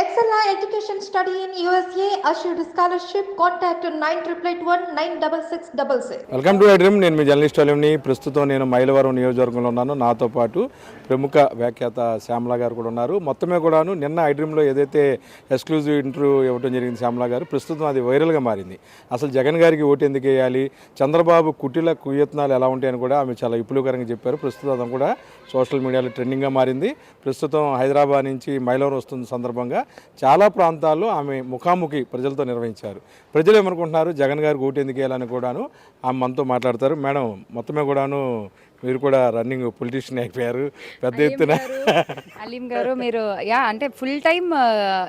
Excella Education Study in USA assured scholarship. Contact 9881 96666. Welcome to iDream నేను మీ journalist అలీంని ప్రస్తుతం నేను మైలవరం నియోజకవర్గంలో ఉన్నాను. నాతో పాటు ప్రముఖ వ్యాఖ్యాత శ్యామలా గారు కూడా ఉన్నారు. మొత్తమే కూడాను నిన్న ఐడ్రీమ్లో ఏదైతే ఎక్స్క్లూజివ్ ఇంటర్వ్యూ ఇవ్వడం జరిగింది శ్యామలా గారు ప్రస్తుతం అది వైరల్గా మారింది. అసలు జగన్ గారికి ఓటు ఎందుకు వేయాలి? చంద్రబాబు కుటిల కుయత్నాలు ఎలా ఉంటాయని కూడా ఆమె చాలా విపులకరంగా చెప్పారు. ప్రస్తుతం అదం కూడా సోషల్ మీడియాలో ట్రెండింగ్గా మారింది. ప్రస్తుతం హైదరాబాద్ నుంచి మైలవరం వస్తున్న సందర్భంగా చాలా ప్రాంతాల్లో ఆమె ముఖాముఖి ప్రజలతో నిర్వహించారు. ప్రజలు ఏమనుకుంటున్నారు? జగన్ గారికి ఓటు ఎందుకు వేయాలని కూడాను ఆమె మనతో మాట్లాడతారు. మేడం మొత్తమే కూడాను మీరు కూడా రన్నింగ్ పొలిటీషియన్ అయిపోయారు. పెద్ద ఎత్తున. అలీం గారు మీరు యా అంటే ఫుల్ టైం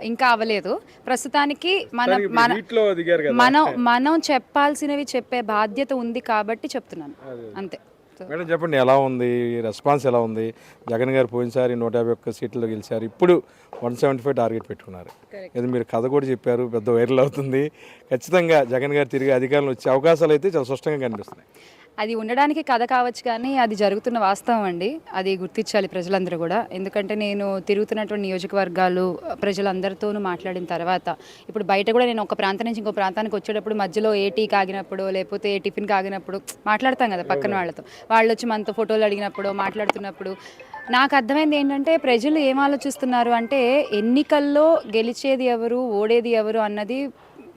ఇంకా అవ్వలేదు. ప్రస్తుతానికి మన మన మనం మనం చెప్పాల్సినవి చెప్పే బాధ్యత ఉంది కాబట్టి చెప్తున్నాను. అంతే. మేడం చెప్పండి ఎలా ఉంది? రెస్పాన్స్ ఎలా ఉంది? జగన్ గారు పోయినసారి నూట యాభై ఒక్క సీట్లు గెలిచారు. ఇప్పుడు వన్ సెవెంటీ ఫైవ్ టార్గెట్ పెట్టుకున్నారు. ఇది మీరు కథ కూడా చెప్పారు పెద్ద వైరల్ అవుతుంది. ఖచ్చితంగా జగన్ గారు తిరిగి అధికారంలో వచ్చే అవకాశాలు అయితే చాలా స్పష్టంగా కనిపిస్తున్నాయి. అది ఉండడానికి కథ కావచ్చు కానీ అది జరుగుతున్న వాస్తవం అండి. అది గుర్తించాలి ప్రజలందరూ కూడా. ఎందుకంటే నేను తిరుగుతున్నటువంటి నియోజకవర్గాలు ప్రజలందరితోనూ మాట్లాడిన తర్వాత ఇప్పుడు బయట కూడా నేను ఒక ప్రాంతం నుంచి ఇంకో ప్రాంతానికి వచ్చేటప్పుడు మధ్యలో ఏ టీ కాగినప్పుడు లేకపోతే ఏ టిఫిన్ కాగినప్పుడు మాట్లాడతాం కదా పక్కన వాళ్ళతో. వాళ్ళు వచ్చి మనతో ఫోటోలు అడిగినప్పుడు మాట్లాడుతున్నప్పుడు నాకు అర్థమైంది ఏంటంటే ప్రజలు ఏం ఆలోచిస్తున్నారు అంటే ఎన్నికల్లో గెలిచేది ఎవరు ఓడేది ఎవరు అన్నది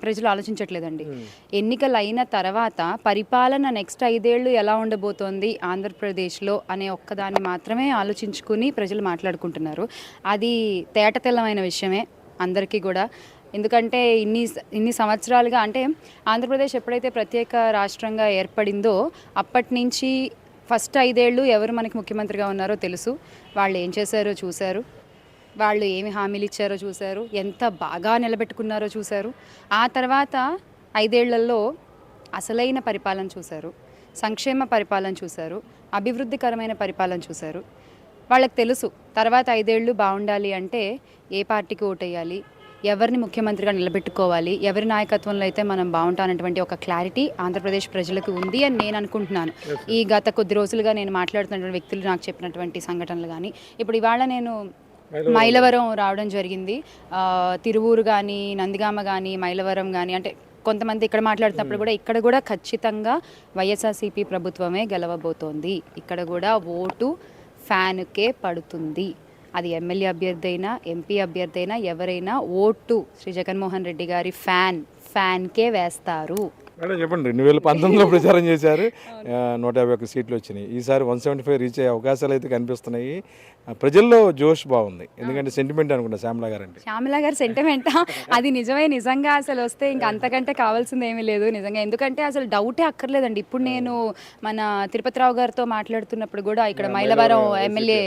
ప్రజలు ఆలోచించట్లేదండి. ఎన్నికలు అయిన తర్వాత పరిపాలన నెక్స్ట్ ఐదేళ్ళు ఎలా ఉండబోతోంది ఆంధ్రప్రదేశ్లో అనే ఒక్కదాన్ని మాత్రమే ఆలోచించుకుని ప్రజలు మాట్లాడుకుంటున్నారు. అది తేటతెల్లమైన విషయమే అందరికీ కూడా. ఎందుకంటే ఇన్ని ఇన్ని సంవత్సరాలుగా అంటే ఆంధ్రప్రదేశ్ ఎప్పుడైతే ప్రత్యేక రాష్ట్రంగా ఏర్పడిందో అప్పటి నుంచి ఫస్ట్ ఐదేళ్ళు ఎవరు మనకి ముఖ్యమంత్రిగా ఉన్నారో తెలుసు. వాళ్ళు ఏం చేశారో చూశారు. వాళ్ళు ఏమి హామీలు ఇచ్చారో చూశారు ఎంత బాగా నిలబెట్టుకున్నారో చూశారు. ఆ తర్వాత ఐదేళ్ళలో అసలైన పరిపాలన చూశారు సంక్షేమ పరిపాలన చూశారు అభివృద్ధికరమైన పరిపాలన చూశారు. వాళ్ళకి తెలుసు తర్వాత ఐదేళ్ళు బాగుండాలి అంటే ఏ పార్టీకి ఓటేయాలి ఎవరిని ముఖ్యమంత్రిగా నిలబెట్టుకోవాలి ఎవరి నాయకత్వంలో అయితే మనం బాగుంటానటువంటి ఒక క్లారిటీ ఆంధ్రప్రదేశ్ ప్రజలకు ఉంది అని నేను అనుకుంటున్నాను. ఈ గత కొద్ది రోజులుగా నేను మాట్లాడుతున్నటువంటి వ్యక్తులు నాకు చెప్పినటువంటి సంఘటనలు కానీ ఇప్పుడు ఇవాళ నేను మైలవరం. రావడం జరిగింది. తిరువూరు కానీ నందిగామ కానీ మైలవరం కానీ అంటే కొంతమంది ఇక్కడ మాట్లాడుతున్నప్పుడు కూడా ఇక్కడ కూడా ఖచ్చితంగా వైఎస్ఆర్సీపీ ప్రభుత్వమే గెలవబోతోంది. ఇక్కడ కూడా ఓటు ఫ్యాన్కే పడుతుంది. అది ఎమ్మెల్యే అభ్యర్థి అయినా ఎంపీ అభ్యర్థి అయినా ఎవరైనా ఓటు శ్రీ జగన్మోహన్ రెడ్డి గారి ఫ్యాన్ ఫ్యాన్కే వేస్తారు. మేడం చెప్పండి. రెండు వేల పంతొమ్మిదిలో ప్రచారం చేశారు. నూట యాభై ఒక్క సీట్లు వచ్చినాయి. ఈసారి వన్ సెవెంటీ ఫైవ్ రీచ్ అయ్యే అవకాశాలు అయితే కనిపిస్తున్నాయి. ప్రజల్లో జోష్ బాగుంది. ఎందుకంటే సెంటిమెంట్ అనుకుంటా శ్యామలా గారు అంటే శ్యామల గారి సెంటిమెంటా అది నిజమే నిజంగా అసలు వస్తే ఇంకా అంతకంటే కావాల్సింది ఏమీ లేదు నిజంగా. ఎందుకంటే అసలు డౌటే అక్కర్లేదండి. ఇప్పుడు నేను మన తిరుపతిరావు గారితో మాట్లాడుతున్నప్పుడు కూడా ఇక్కడ మైలవరం ఎమ్మెల్యే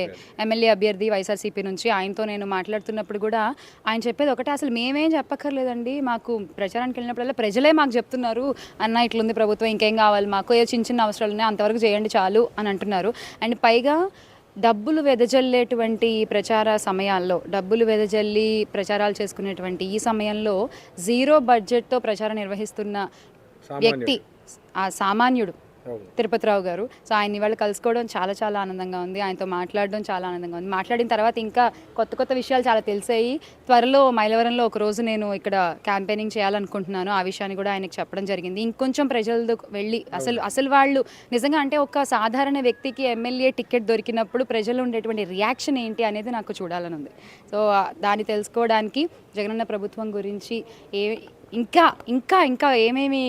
ఎమ్మెల్యే అభ్యర్థి వైఎస్ఆర్సీపీ నుంచి ఆయనతో నేను మాట్లాడుతున్నప్పుడు కూడా ఆయన చెప్పేది ఒకటే అసలు మేమేం చెప్పక్కర్లేదండి. మాకు ప్రచారానికి వెళ్ళినప్పుడల్లా ప్రజలే మాకు చెప్తున్నారు. అన్న ఇట్లుంది ప్రభుత్వం ఇంకేం కావాలి మాకు? ఏ చిన్న చిన్న అవసరాలు ఉన్నాయి అంతవరకు చేయండి చాలు అని అంటున్నారు. అండ్ పైగా డబ్బులు వెదజల్లేటువంటి ఈ ప్రచార సమయాల్లో డబ్బులు వెదజల్లి ప్రచారాలు చేసుకునేటువంటి ఈ సమయంలో జీరో బడ్జెట్తో ప్రచారం నిర్వహిస్తున్న వ్యక్తి ఆ సామాన్యుడు. తిరుపతిరావు గారు. సో ఆయన ఇవాళ కలుసుకోవడం చాలా చాలా ఆనందంగా ఉంది. ఆయనతో మాట్లాడడం చాలా ఆనందంగా ఉంది. మాట్లాడిన తర్వాత ఇంకా కొత్త కొత్త విషయాలు చాలా తెలిసాయి. త్వరలో మైలవరంలో ఒక రోజు నేను ఇక్కడ క్యాంపెయినింగ్ చేయాలనుకుంటున్నాను. ఆ విషయాన్ని కూడా ఆయనకు చెప్పడం జరిగింది. ఇంకొంచెం ప్రజలు వెళ్ళి అసలు అసలు వాళ్ళు నిజంగా అంటే ఒక సాధారణ వ్యక్తికి ఎమ్మెల్యే టికెట్ దొరికినప్పుడు ప్రజలు ఉండేటువంటి రియాక్షన్ ఏంటి అనేది నాకు చూడాలని ఉంది. సో దాన్ని తెలుసుకోవడానికి జగనన్న ప్రభుత్వం గురించి ఏ ఇంకా ఇంకా ఇంకా ఏమేమి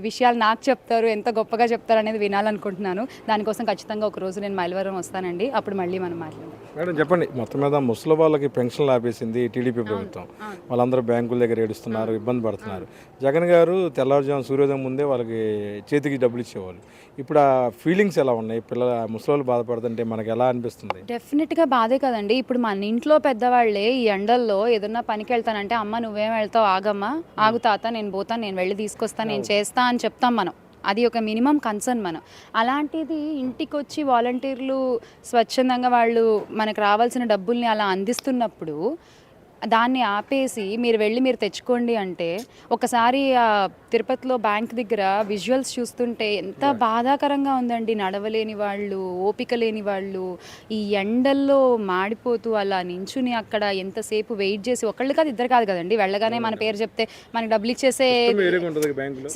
విషయాలు నాకు చెప్తారు ఎంత గొప్పగా చెప్తారు అనేది వినాలనుకుంటున్నాను. దానికోసం ఖచ్చితంగా ఒక రోజు నేను మైలవరం వస్తానండి. అప్పుడు మళ్ళీ మనం మాట్లాడదాం. మేడం చెప్పండి. మొత్తం మీద ముసలి వాళ్ళకి పెన్షన్లు ఆపేసింది టీడీపీ ప్రభుత్వం. వాళ్ళందరూ బ్యాంకుల దగ్గర ఏడుస్తున్నారు ఇబ్బంది పడుతున్నారు. జగన్ గారు తెల్లవారుజాము సూర్యోదయం ముందే వాళ్ళకి చేతికి డబ్బులు ఇచ్చేవాళ్ళు. ఇప్పుడు ఆ ఫీలింగ్స్ ఎలా ఉన్నాయి? పిల్లల ముసలి బాధపడుతుంటే మనకి ఎలా అనిపిస్తుంది? డెఫినెట్గా బాధే కదండి. ఇప్పుడు మన ఇంట్లో పెద్దవాళ్ళే ఈ ఎండల్లో ఏదన్నా పనికి వెళ్తానంటే అమ్మ నువ్వేం వెళ్తావు? ఆగమ్మా. ఆగు తాత నేను పోతాను నేను వెళ్ళి తీసుకొస్తాను నేను చేస్తా అని చెప్తాం మనం. అది ఒక మినిమం కన్సర్న్ మనం. అలాంటిది ఇంటికి వచ్చి వాలంటీర్లు స్వచ్ఛందంగా వాళ్ళు మనకు రావాల్సిన డబ్బుల్ని అలా అందిస్తున్నప్పుడు దాన్ని ఆపేసి మీరు వెళ్ళి మీరు తెచ్చుకోండి అంటే ఒకసారి ఆ తిరుపతిలో బ్యాంక్ దగ్గర విజువల్స్ చూస్తుంటే ఎంత బాధాకరంగా ఉందండి. నడవలేని వాళ్ళు ఓపిక లేని వాళ్ళు ఈ ఎండల్లో మాడిపోతూ అలా నించుని అక్కడ ఎంతసేపు వెయిట్ చేసి ఒకళ్ళు కాదు ఇద్దరు కాదు కదండి. వెళ్ళగానే మన పేరు చెప్తే మనకి డబ్బులు ఇచ్చేసే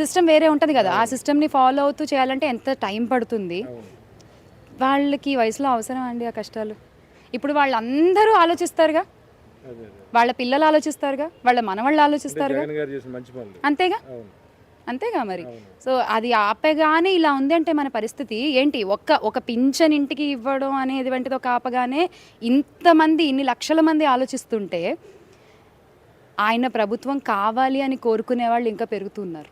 సిస్టమ్ వేరే ఉంటుంది కదా ఆ సిస్టమ్ని ఫాలో అవుతూ చేయాలంటే ఎంత టైం పడుతుంది? వాళ్ళకి వయసులో అవసరం అండి ఆ కష్టాలు? ఇప్పుడు వాళ్ళందరూ ఆలోచిస్తారుగా? వాళ్ళ పిల్లలు ఆలోచిస్తారుగా? వాళ్ళ మనవాళ్ళు ఆలోచిస్తారుగా? అంతేగా? అంతేగా మరి? సో అది ఆపగానే ఇలా ఉంది అంటే మన పరిస్థితి ఏంటి? ఒక్క ఒక పింఛన్ ఇంటికి ఇవ్వడం అనేది వంటిది ఒక ఆపగానే ఇంతమంది ఇన్ని లక్షల మంది ఆలోచిస్తుంటే ఆయన ప్రభుత్వం కావాలి అని కోరుకునే వాళ్ళు ఇంకా పెరుగుతున్నారు.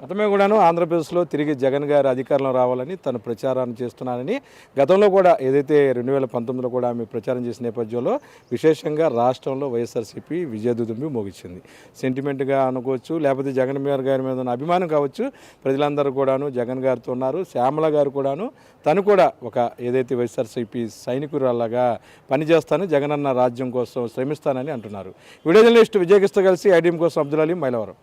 గతమే కూడాను ఆంధ్రప్రదేశ్లో తిరిగి జగన్ గారు అధికారంలో రావాలని తను ప్రచారాన్ని చేస్తున్నానని గతంలో కూడా ఏదైతే రెండు వేల పంతొమ్మిదిలో కూడా ఆమె ప్రచారం చేసిన నేపథ్యంలో విశేషంగా రాష్ట్రంలో వైఎస్ఆర్సీపీ విజయదుదుంబి మోగించింది. సెంటిమెంట్గా అనుకోవచ్చు లేకపోతే జగన్ గారి గారి మీద ఉన్న అభిమానం కావచ్చు ప్రజలందరూ కూడాను జగన్ గారితో ఉన్నారు. శ్యామల గారు కూడాను తను కూడా ఒక ఏదైతే వైఎస్ఆర్సీపీ సైనికురాలాగా పనిచేస్తాను జగనన్న రాజ్యం కోసం శ్రమిస్తానని అంటున్నారు. వీడియో జర్నలిస్ట్ విజయకిస్తో కలిసి ఐడిఎం కోసం అబ్దుల్ అలీ మైలవరం.